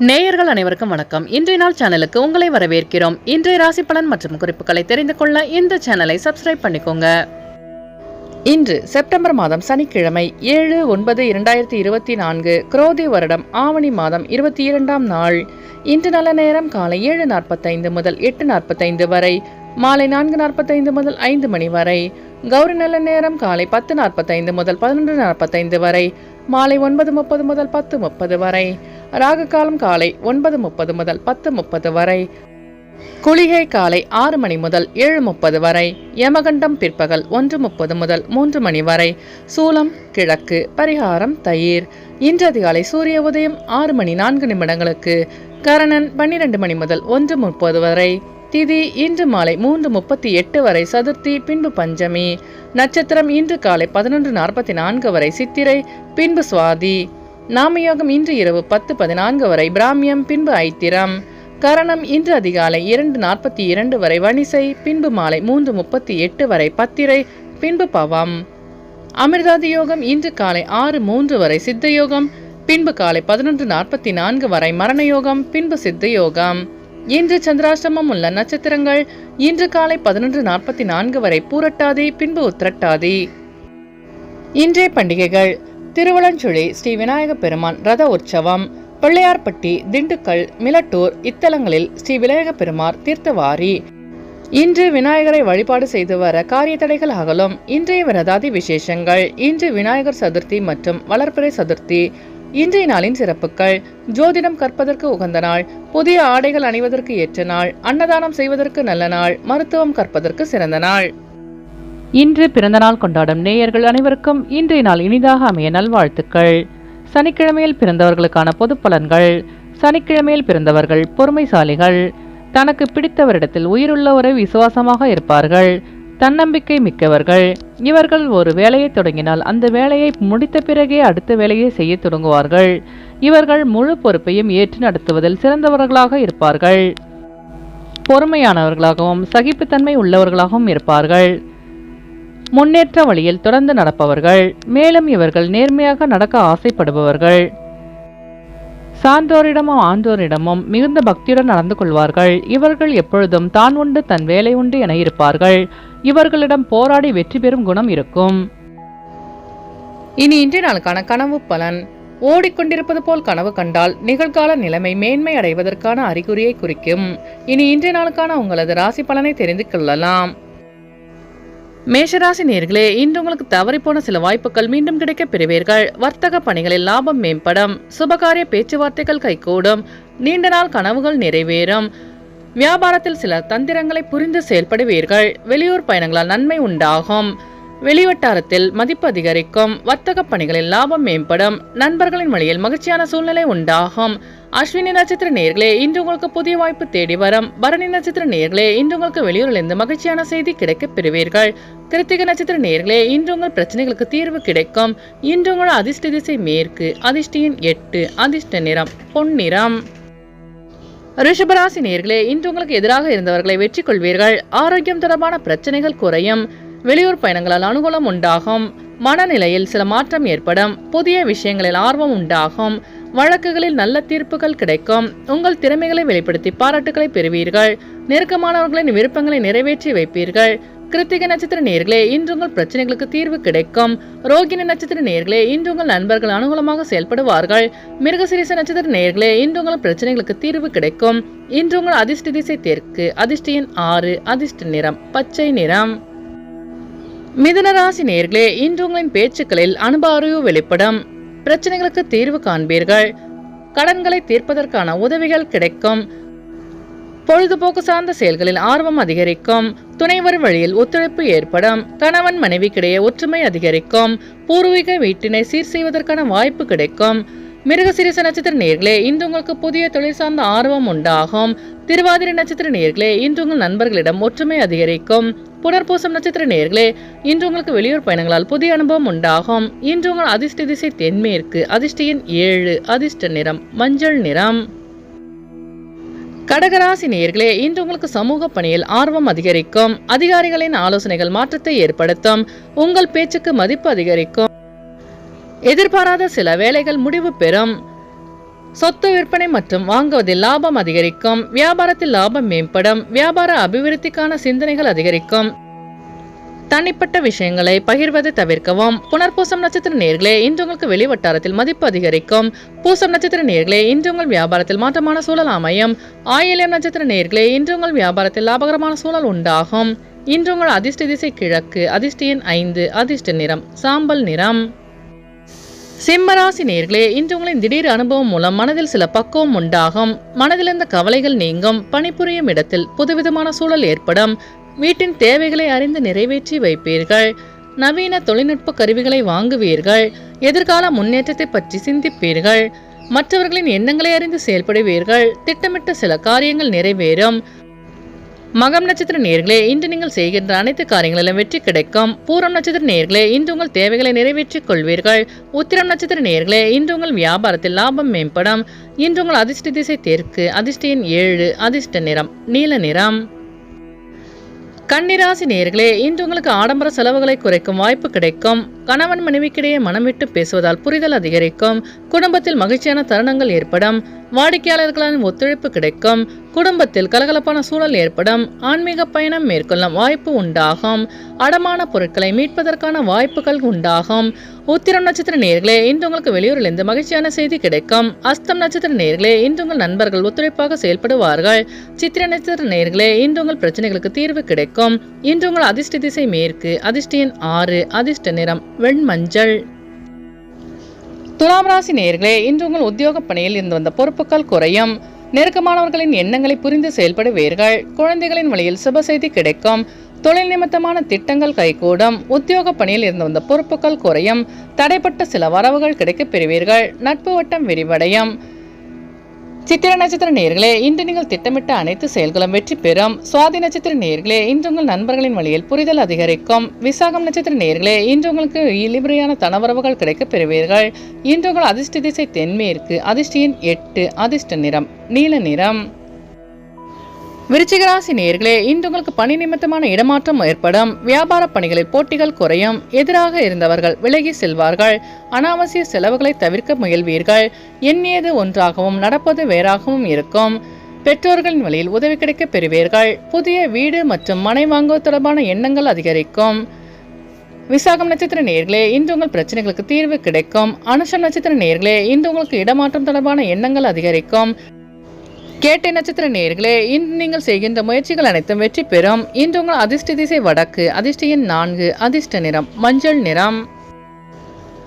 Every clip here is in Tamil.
நேயர்கள் அனைவருக்கும் வணக்கம். இன்றைய நாள் சேனலுக்கு உங்களை வரவேற்கிறோம். இன்றைய ராசி பலன் மற்றும் குறிப்புகளை தெரிந்து கொள்ள இந்த சேனலை சப்ஸ்கிரைப் பண்ணிக்கோங்க. இன்று செப்டம்பர் மாதம் சனிக்கிழமை ஏழு ஒன்பது இரண்டாயிரத்தி இருபத்தி நான்கு குரோதி வருடம் ஆவணி மாதம் இருபத்தி இரண்டாம் நாள். இன்று நல்ல நேரம் காலை ஏழு நாற்பத்தைந்து முதல் எட்டு நாற்பத்தைந்து வரை மாலை நான்கு நாற்பத்தைந்து முதல் ஐந்து மணி வரை கௌரி நல்ல நேரம் காலை பத்து நாற்பத்தைந்து முதல் பதினொன்று நாற்பத்தைந்து வரை மாலை ஒன்பது முப்பது முதல் பத்து முப்பது வரை. ராகுகாலம் காலை ஒன்பது முப்பது முதல் பத்து முப்பது வரை. குளிகை காலை ஆறு மணி முதல் ஏழு முப்பது வரை. யமகண்டம் பிற்பகல் ஒன்று முப்பது முதல் மூன்று மணி வரை. சூலம் கிழக்கு பரிகாரம் தயிர். இன்று அதிகாலை சூரிய உதயம் ஆறு மணி நான்கு நிமிடங்களுக்கு. கரணன் பன்னிரண்டு மணி முதல் ஒன்று முப்பது வரை. திதி இன்று மாலை மூன்று முப்பத்தி எட்டு வரை சதுர்த்தி பின்பு பஞ்சமி. நட்சத்திரம் இன்று காலை பதினொன்று நாற்பத்தி நான்கு வரை சித்திரை பின்பு சுவாதி. நாமயோகம் இன்று இரவு பத்து பதினான்கு வரை பிராமியம் பின்பு ஐத்திரம். கரணம் இன்று அதிகாலை இரண்டு நாற்பத்தி இரண்டு வரை வணிசை பின்பு மாலை மூன்று முப்பத்தி எட்டு வரை பத்திரை பின்பு பவம். அமிர்தாதி யோகம் இன்று காலை ஆறு மூன்று வரை சித்த யோகம் பின்பு காலை பதினொன்று நாற்பத்தி நான்கு வரை மரண யோகம் பின்பு சித்த யோகம். இன்று சந்திராஷ்டமம் உள்ள நட்சத்திரங்கள் இன்று காலை பதினொன்று நாற்பத்தி நான்கு வரை பூரட்டாதி பின்பு உத்திரட்டாதி. இன்றைய பண்டிகைகள். திருவளஞ்சுழி ஸ்ரீ விநாயக பெருமான் ரத உற்சவம். பிள்ளையார்பட்டி திண்டுக்கல் மிலட்டூர் இத்தலங்களில் ஸ்ரீ விநாயக பெருமார் தீர்த்தவாரி. இன்று விநாயகரை வழிபாடு செய்து வர காரிய தடைகள் அகலும். இன்றைய விரதாதி விசேஷங்கள். இன்று விநாயகர் சதுர்த்தி மற்றும் வளர்பிறை சதுர்த்தி. இன்றைய நாளின் சிறப்புகள். ஜோதிடம் கற்பதற்கு உகந்த நாள். புதிய ஆடைகள் அணிவதற்கு ஏற்ற நாள். அன்னதானம் செய்வதற்கு நல்ல நாள். மருத்துவம் கற்பதற்கு சிறந்த நாள். இன்று பிறந்தநாள் கொண்டாடும் நேயர்கள் அனைவருக்கும் இன்றைய நாள் இனிதாக அமைய நல்வாழ்த்துக்கள். சனிக்கிழமையில் பிறந்தவர்களுக்கான பொது பலன்கள் சனிக்கிழமையில் பிறந்தவர்கள் பொறுமைசாலிகள் தனக்கு பிடித்தவரிடத்தில் உயிருள்ளவரை விசுவாசமாக இருப்பார்கள் தன்னம்பிக்கை மிக்கவர்கள். இவர்கள் ஒரு வேலையை தொடங்கினால் அந்த வேலையை முடித்த பிறகே அடுத்த வேலையை செய்ய தொடங்குவார்கள். இவர்கள் முழு பொறுப்பையும் ஏற்று நடத்துவதில் சிறந்தவர்களாக இருப்பார்கள். பொறுமையானவர்களாகவும் சகிப்புத்தன்மை உள்ளவர்களாகவும் இருப்பார்கள். முன்னேற்ற வழியில் தொடர்ந்து நடப்பவர்கள் மேலும் இவர்கள் நேர்மையாக நடக்க ஆசைப்படுபவர்கள். சான்றோரிடமும் ஆந்தோரிடமும் மிகுந்த பக்தியுடன் நடந்து கொள்வார்கள். இவர்கள் எப்பொழுதும் தான் உண்டு தன் வேலை உண்டு என இருப்பார்கள். இவர்களிடம் போராடி வெற்றி பெறும் குணம் இருக்கும். இனி இன்றைய நாளுக்கான கனவு பலன். ஓடிக்கொண்டிருப்பது போல் கனவு கண்டால் நிகழ்கால நிலைமை மேன்மை அடைவதற்கான அறிகுறியை குறிக்கும். இனி இன்றைய நாளுக்கான உங்களது ராசி பலனை தெரிந்து கொள்ளலாம். மேஷராசி நேர்களே இன்று உங்களுக்கு தவறிப்போன சில வாய்ப்புகள் மீண்டும் கிடைக்க பெறுவீர்கள். வர்த்தக பணிகளில் லாபம் மேம்படும் சுபகாரிய பேச்சுவார்த்தைகள் கைகூடும் நீண்ட நாள் கனவுகள் நிறைவேறும் வியாபாரத்தில் சில தந்திரங்களை புரிந்து செயல்படுவீர்கள். வெளியூர் பயணங்களால் நன்மை உண்டாகும். வெளிவட்டாரத்தில் மதிப்பு அதிகரிக்கும் வர்த்தக பணிகளில் லாபம் மேம்படும் நண்பர்களின் வழியில் மகிழ்ச்சியான சூழ்நிலை உண்டாகும். அஸ்வினி நட்சத்திர நேர்களே இன்று உங்களுக்கு புதிய வாய்ப்பு தேடி வரும். பரணி நட்சத்திர நேர்களே இன்று உங்களுக்கு வெளியூரிலிருந்து மகிழ்ச்சியான செய்தி கிடைக்கப் பெறுவீர்கள். கிருத்திக நட்சத்திர நேர்களே இன்று உங்கள் பிரச்சனைகளுக்கு தீர்வு கிடைக்கும். இன்று உங்கள் அதிர்ஷ்ட திசை மேற்கு அதிர்ஷ்டியின் எட்டு அதிர்ஷ்ட நிறம் பொன்னிறம் ரிஷபராசி நேர்களே இன்று உங்களுக்கு எதிராக இருந்தவர்களை வெற்றி கொள்வீர்கள் ஆரோக்கியம் தொடர்பான பிரச்சனைகள் குறையும். வெளியூர் பயணங்களால் அனுகூலம் உண்டாகும். மனநிலையில் சில மாற்றம் ஏற்படும். புதிய விஷயங்களில் ஆர்வம் உண்டாகும். வழக்குகளில் நல்ல தீர்ப்புகள் கிடைக்கும். உங்கள் திறமைகளை வெளிப்படுத்தி பாராட்டுகளை பெறுவீர்கள். நெருக்கமானவர்களின் விருப்பங்களை நிறைவேற்றி வைப்பீர்கள். கிருத்திகை நட்சத்திர நேர்களே இன்று உங்கள் பிரச்சனைகளுக்கு தீர்வு கிடைக்கும். ரோகிணி நட்சத்திர நேர்களே இன்று உங்கள் நண்பர்கள் அனுகூலமாக செயல்படுவார்கள். மிருகசிரீச நட்சத்திர நேர்களே இன்று உங்கள் பிரச்சனைகளுக்கு தீர்வு கிடைக்கும். இன்று உங்கள் அதிர்ஷ்ட திசை தெற்கு அதிர்ஷ்டியின் ஆறு அதிர்ஷ்ட நிறம் பச்சை நிறம். மிதனராசி நேர்களே இன்று உங்களின் பேச்சுக்களில் அனுபவ அறிவு வெளிப்படும். பிரச்சனைகளுக்கு தீர்வு காண்பீர்கள். கடன்களை தீர்ப்பதற்கான உதவிகள் கிடைக்கும். பொழுதுபோக்கு சார்ந்த செயல்களில் ஆர்வம் அதிகரிக்கும். துணைவர் வழியில் ஒத்துழைப்பு ஏற்படும். கணவன் மனைவிக்கிடையே ஒற்றுமை அதிகரிக்கும். பூர்வீக வீட்டினை சீர் செய்வதற்கான வாய்ப்பு கிடைக்கும். மிருகசிரிச நட்சத்திர நேர்களே இன்று உங்களுக்கு புதிய தொழில் சார்ந்த ஆர்வம் உண்டாகும். திருவாதிரை நட்சத்திர நேர்களே இன்று உங்கள் நண்பர்களிடம் ஒற்றுமை அதிகரிக்கும். புனர்பூசம் நட்சத்திர நேர்களே இன்று உங்களுக்கு வெளியூர் பயணங்களால் புதிய அனுபவம் உண்டாகும். இன்று உங்கள் அதிர்ஷ்ட திசை தென்மேற்கு அதிர்ஷ்டியின் ஏழு அதிர்ஷ்ட நிறம் மஞ்சள் நிறம். கடகராசி நேர்களே இன்று உங்களுக்கு சமூக பணியில் ஆர்வம் அதிகரிக்கும். அதிகாரிகளின் ஆலோசனைகள் மாற்றத்தை ஏற்படுத்தும். உங்கள் பேச்சுக்கு மதிப்பு அதிகரிக்கும். எதிர்பாராத சில வேலைகள் முடிவு பெறும். சொத்து விற்பனை மற்றும் வாங்குவதில் லாபம் அதிகரிக்கும் வியாபாரத்தில் லாபம் மேம்படும் வியாபார அபிவிருத்திக்கான சிந்தனைகள் அதிகரிக்கும். தனிப்பட்ட விஷயங்களை பகிர்வதை தவிர்க்கவும் புனர்பூசம் நட்சத்திர நேர்களே இன்று உங்களுக்கு வெளிவட்டாரத்தில் மதிப்பு அதிகரிக்கும். பூசம் நட்சத்திர நேர்களே இன்று உங்கள் வியாபாரத்தில் மாற்றமான சூழல் அமையும். ஆயில்யம் நட்சத்திர நேர்களே இன்று உங்கள் வியாபாரத்தில் லாபகரமான சூழல் உண்டாகும். இன்று உங்கள் அதிர்ஷ்ட திசை கிழக்கு அதிர்ஷ்ட எண் ஐந்து அதிர்ஷ்ட நிறம் சாம்பல் நிறம். சிம்மராசி நேர்களே இன்று உங்களின் திடீர் அனுபவம் மூலம் மனதில் சில பக்குவம் உண்டாகும். மனதிலிருந்த கவலைகள் நீங்கும். பணிபுரியும் இடத்தில் புதுவிதமான சூழல் ஏற்படும். வீட்டின் தேவைகளை அறிந்து நிறைவேற்றி வைப்பீர்கள். நவீன தொழில்நுட்ப கருவிகளை வாங்குவீர்கள். எதிர்கால முன்னேற்றத்தை பற்றி சிந்திப்பீர்கள். மற்றவர்களின் எண்ணங்களை அறிந்து செயல்படுவீர்கள். திட்டமிட்ட சில காரியங்கள் நிறைவேறும். மகம் நட்சத்திர நேர்களே இன்று நீங்கள் செய்கின்ற அனைத்து காரியங்களிலும் வெற்றி கிடைக்கும். பூரம் நட்சத்திர நேர்களே இன்று உங்கள் தேவைகளை நிறைவேற்றிக் கொள்வீர்கள். உத்திரம் நட்சத்திர நேர்களே இன்று உங்கள் வியாபாரத்தில் லாபம் மேம்படும். இன்று உங்கள் அதிர்ஷ்ட திசை தெற்கு அதிர்ஷ்ட எண் ஏழு அதிர்ஷ்ட நிறம் நீல நிறம். கன்னிராசி நேர்களே இன்று உங்களுக்கு ஆடம்பர செலவுகளை குறைக்கும் வாய்ப்பு கிடைக்கும். கணவன் மனைவிக்கிடையே மனம் விட்டு பேசுவதால் புரிதல் அதிகரிக்கும். குடும்பத்தில் மகிழ்ச்சியான தருணங்கள் ஏற்படும். வாடிக்கையாளர்களின் ஒத்துழைப்பு கிடைக்கும். குடும்பத்தில் கலகலப்பான சூழல் ஏற்படும். ஆன்மீக பயணம் மேற்கொள்ளும் வாய்ப்பு உண்டாகும். அடமான பொருட்களை மீட்பதற்கான வாய்ப்புகள் உண்டாகும். உத்திரம் நட்சத்திர நேர்களே இன்று உங்களுக்கு வெளியூரிலிருந்து மகிழ்ச்சியான செய்தி கிடைக்கும். அஸ்தம் நட்சத்திர நேர்களே இன்று உங்கள் நண்பர்கள் ஒத்துழைப்பாக செயல்படுவார்கள். சித்திர நட்சத்திர நேர்களே இன்று உங்கள் பிரச்சனைகளுக்கு தீர்வு கிடைக்கும். இன்று உங்கள் அதிர்ஷ்ட திசை மேற்கு அதிர்ஷ்ட எண் ஆறு அதிர்ஷ்ட நிறம் வெண்மஞ்சள். துலாம் ராசி நேர்களே இன்று உங்கள் உத்தியோக பணியில் இருந்து வந்த பொறுப்புகள் குறையும். நெருக்கமானவர்களின் எண்ணங்களை புரிந்து செயல்படுவீர்கள் குழந்தைகளின் வழியில் சுப செய்தி கிடைக்கும். தொழில் நிமித்தமான திட்டங்கள் கைகூடும். உத்தியோக பணியில் இருந்து வந்த பொறுப்புகள் குறையும். தடைப்பட்ட சில வரவுகள் கிடைக்கப் பெறுவீர்கள். நட்பு வட்டம் விரிவடையும். சித்திர நட்சத்திர நேர்களே இன்று நீங்கள் திட்டமிட்ட அனைத்து செயல்களும் வெற்றி பெறும். சுவாதி நட்சத்திர நேர்களே இன்று உங்கள் நண்பர்களின் வழியில் புரிதல் அதிகரிக்கும். விசாகம் நட்சத்திர நேர்களே இன்று உங்களுக்கு இழிபுறையான தனவரவுகள் கிடைக்கப் பெறுவீர்கள். இன்று உங்கள் அதிர்ஷ்ட திசை தென்மேற்கு அதிர்ஷ்டியின் எட்டு அதிர்ஷ்ட நிறம் நீல நிறம். விருச்சிகராசி நேர்களே இன்று உங்களுக்கு பணி நிமித்தமான இடமாற்றம் ஏற்படும். வியாபார பணிகளில் போட்டிகள் குறையும். எதிராக இருந்தவர்கள் விலகி செல்வார்கள். அனாவசிய செலவுகளை தவிர்க்க முயல்வீர்கள். எண்ணியது ஒன்றாகவும் நடப்பது வேறாகவும் இருக்கும். பெற்றோர்களின் வழியில் உதவி கிடைக்க பெறுவீர்கள். புதிய வீடு மற்றும் மனை வாங்குவது தொடர்பான எண்ணங்கள் அதிகரிக்கும். விசாகம் நட்சத்திர நேர்களே இன்று உங்கள் பிரச்சனைகளுக்கு தீர்வு கிடைக்கும். அனுஷம் நட்சத்திர நேர்களே இன்று உங்களுக்கு இடமாற்றம் தொடர்பான எண்ணங்கள் அதிகரிக்கும். கேட்டை நட்சத்திர நேர்களே இன்று நீங்கள் செய்கின்ற முயற்சிகள் அனைத்தும் வெற்றி பெறும். இன்று உங்கள் அதிர்ஷ்ட திசை வடக்கு அதிர்ஷ்டியின் நான்கு அதிர்ஷ்ட நிறம் மஞ்சள் நிறம்.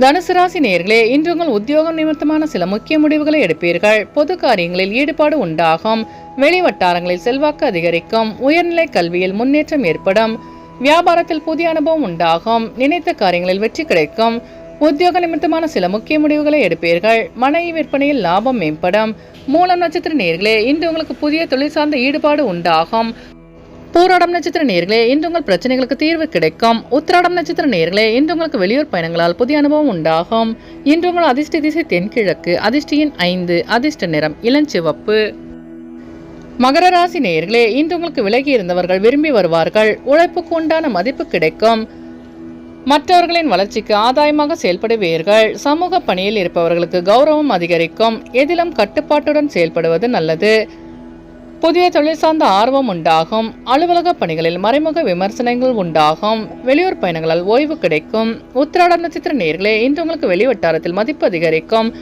தனுசு ராசி நேர்களே இன்று உங்கள் உத்தியோகம் நிமித்தமான சில முக்கிய முடிவுகளை எடுப்பீர்கள். பொது காரியங்களில் ஈடுபாடு உண்டாகும். வெளி வட்டாரங்களில் செல்வாக்கு அதிகரிக்கும். உயர்நிலை கல்வியில் முன்னேற்றம் ஏற்படும். வியாபாரத்தில் புதிய அனுபவம் உண்டாகும். நினைத்த காரியங்களில் வெற்றி கிடைக்கும். உத்தியோக நிமித்தமான சில முக்கிய முடிவுகளை எடுப்பீர்கள். மனை விற்பனையில் லாபம் மேம்படும். மூலம் நட்சத்திர நேர்களே இன்று உங்களுக்கு புதிய தொழில் சார்ந்த ஈடுபாடு உண்டாகும். பூராடம் நட்சத்திர நேர்களே இன்று உங்கள் பிரச்சனைகளுக்கு தீர்வு கிடைக்கும். உத்திராடம் நட்சத்திர நேர்களே இன்று உங்களுக்கு வெளியூர் பயணங்களால் புதிய அனுபவம் உண்டாகும். இன்று உங்கள் அதிர்ஷ்ட திசை தென்கிழக்கு அதிர்ஷ்டியின் ஐந்து அதிர்ஷ்ட நிறம் இளஞ்சிவப்பு மகர ராசி நேயர்களே இன்று உங்களுக்கு விலகி இருந்தவர்கள் விரும்பி வருவார்கள். உழைப்புக்கு உண்டான மதிப்பு கிடைக்கும். மற்றவர்களின் வளர்ச்சிக்கு ஆதாயமாக செயல்படுவீர்கள். சமூக பணியில் இருப்பவர்களுக்கு கௌரவம் அதிகரிக்கும். எதிலும் கட்டுப்பாட்டுடன் செயல்படுவது நல்லது. புதிய தொழில் சார்ந்த ஆர்வம் உண்டாகும். அலுவலக பணிகளில் மறைமுக விமர்சனங்கள் உண்டாகும். வெளியூர் பயணங்களால் ஓய்வு கிடைக்கும். உத்திராட நட்சத்திர நேர்களே இன்று உங்களுக்கு வெளிவட்டாரத்தில் மதிப்பு அதிகரிக்கும்.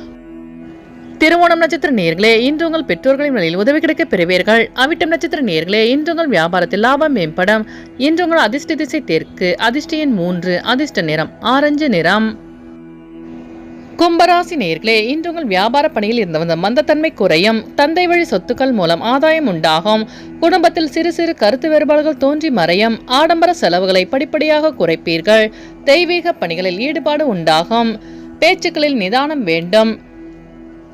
திருவோணம் நட்சத்திர நேர்களே இன்று உங்கள் பெற்றோர்களின் நிலையில் உதவி கிடைக்க பெறுவீர்கள். அவிட்டம் நட்சத்திர நேர்களே இன்று உங்கள் வியாபாரத்தில் லாபம் மேம்படும். இன்று உங்கள் அதிர்ஷ்ட திசை தெற்கு அதிர்ஷ்ட எண் மூன்று அதிர்ஷ்ட நிறம் ஆரஞ்சு நிறம். கும்பராசி நேர்களே இன்று உங்கள் வியாபார பணியில் இருந்து வந்த மந்தத்தன்மை குறையும். தந்தை வழி சொத்துக்கள் மூலம் ஆதாயம் உண்டாகும். குடும்பத்தில் சிறு சிறு கருத்து வேறுபாடுகள் தோன்றி மறையும். ஆடம்பர செலவுகளை படிப்படியாக குறைப்பீர்கள். தெய்வீக பணிகளில் ஈடுபாடு உண்டாகும். பேச்சுக்களில் நிதானம் வேண்டும்.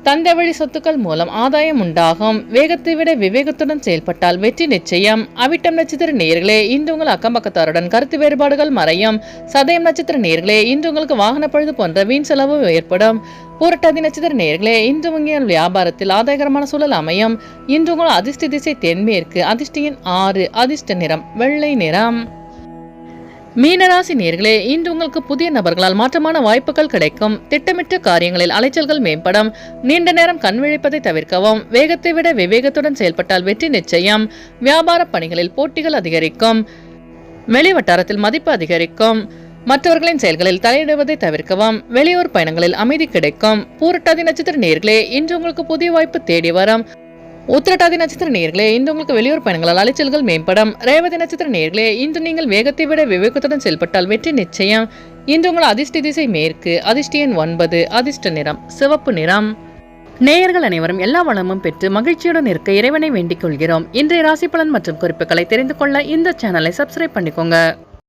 தந்தை வழி சொத்துக்கள் மூலம் ஆதாயம் உண்டாகும். வேகத்தை விட விவேகத்துடன் செயல்பட்டால் வெற்றி நிச்சயம். அவிட்டம் நட்சத்திர நேர்களே இன்று உங்கள் அக்கம்பக்கத்தாருடன் கருத்து வேறுபாடுகள் மறையும். சதயம் நட்சத்திர நேர்களே இன்று உங்களுக்கு வாகன பழுது போன்ற வீண் செலவு ஏற்படும். பூரட்டாதி நட்சத்திர நேர்களே இன்று உங்கள் வியாபாரத்தில் ஆதாயகரமான சூழல் அமையும். இன்று உங்கள் அதிர்ஷ்ட திசை தென்மேற்கு அதிர்ஷ்டியின் ஆறு அதிர்ஷ்ட நிறம் வெள்ளை நிறம். மீனராசி நேர்களே இன்று உங்களுக்கு புதிய நபர்களால் மாற்றமான வாய்ப்புகள் கிடைக்கும். திட்டமிட்ட காரியங்களில் அலைச்சல்கள் மேம்படும். நீண்ட நேரம் கண் விழிப்பதை தவிர்க்கவும். வேகத்தை விட விவேகத்துடன் செயல்பட்டால் வெற்றி நிச்சயம். வியாபார பணிகளில் போட்டிகள் அதிகரிக்கும். வெளி வட்டாரத்தில் மதிப்பு அதிகரிக்கும். மற்றவர்களின் செயல்களில் தலையிடுவதை தவிர்க்கவும். வெளியூர் பயணங்களில் அமைதி கிடைக்கும். பூரட்டாதி நட்சத்திர நேர்களே இன்று உங்களுக்கு புதிய வாய்ப்பு தேடி வரும். உத்திரட்டாதி நட்சத்திர நேர்களே இன்று உங்களுக்கு வெளியூர் பயணங்களால் அலைச்சல்கள் மேம்படும். ரேவதி நட்சத்திர நேர்களே இன்று நீங்கள் வேகத்தை விட விவேகத்துடன் செயல்பட்டால் வெற்றி நிச்சயம். இன்று உங்கள் அதிர்ஷ்ட திசை மேற்கு அதிர்ஷ்ட எண் ஒன்பது அதிர்ஷ்ட நிறம் சிவப்பு நிறம். நேயர்கள் அனைவரும் எல்லா வளமும் பெற்று மகிழ்ச்சியுடன் இருக்க இறைவனை வேண்டிக் கொள்கிறோம். இன்றைய ராசி பலன் மற்றும் குறிப்புகளை தெரிந்து கொள்ள இந்த சேனலை சப்ஸ்கிரைப் பண்ணிக்கோங்க.